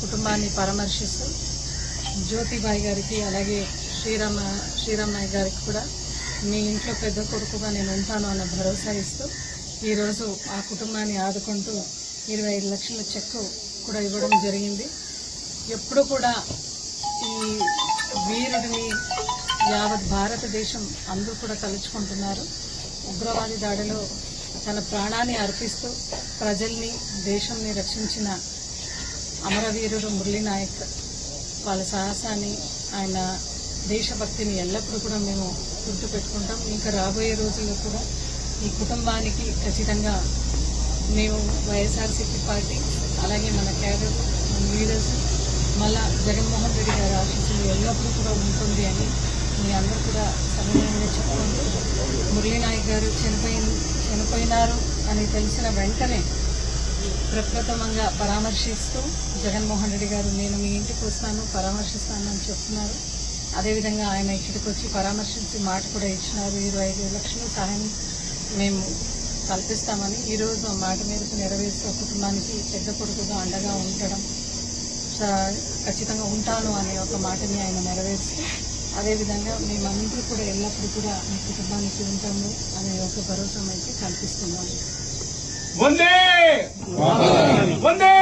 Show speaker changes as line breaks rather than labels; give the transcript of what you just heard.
కుటుంబాన్ని పరామర్శిస్తూ జ్యోతిబాయి గారికి అలాగే శ్రీరామ శ్రీరామ్ నాయక్ గారికి కూడా మీ ఇంట్లో పెద్ద కొడుకుగా నేను ఉంటాను అన్న భరోసా ఇస్తూ ఈరోజు ఆ కుటుంబాన్ని ఆదుకుంటూ ఇరవై ఐదు లక్షల చెక్కు కూడా ఇవ్వడం జరిగింది. ఎప్పుడు కూడా ఈ వీరుడిని యావత్ భారతదేశం అందరూ కూడా తలుచుకుంటున్నారు. ఉగ్రవాది దాడిలో తన ప్రాణాన్ని అర్పిస్తూ ప్రజల్ని దేశంని రక్షించిన అమరవీరుడు మురళీ నాయక్ వాళ్ళ సాహసాన్ని ఆయన దేశభక్తిని ఎల్లప్పుడూ కూడా మేము గుర్తుపెట్టుకుంటాం. ఇంకా రాబోయే రోజుల్లో కూడా ఈ కుటుంబానికి ఖచ్చితంగా మేము వైఎస్ఆర్సీపీ పార్టీ అలాగే మన క్యాడర్ మన లీడర్స్ మళ్ళా జగన్మోహన్ రెడ్డి గారి ఆశీస్సులు ఎల్లప్పుడూ కూడా ఉంటుంది అని మీ అందరూ కూడా సమయంగా చెప్పుకుంటూ మురళీ నాయక్ గారు చనిపోయిన చనిపోయినారు అని తెలిసిన వెంటనే ప్రప్రథమంగా పరామర్శిస్తూ జగన్మోహన్ రెడ్డి గారు నేను మీ ఇంటికి వస్తాను పరామర్శిస్తాను అని చెప్తున్నారు. అదేవిధంగా ఆయన ఇక్కడికి వచ్చి పరామర్శించి మాట కూడా ఇచ్చినారు. ఇరవై ఐదు లక్షలు సహాయం మేము కల్పిస్తామని ఈరోజు ఆ మాట మేరకు నెరవేర్చి కుటుంబానికి పెద్ద కొడుకుగా అండగా ఉండడం ఖచ్చితంగా ఉంటాను అనే ఒక మాటని ఆయన నెరవేరుస్తూ అదేవిధంగా మేమందరూ కూడా ఎల్లప్పుడూ కూడా మీ కుటుంబానికి ఉంటాము అనే ఒక భరోసా అయితే కల్పిస్తున్నాము.
వందే! వందే!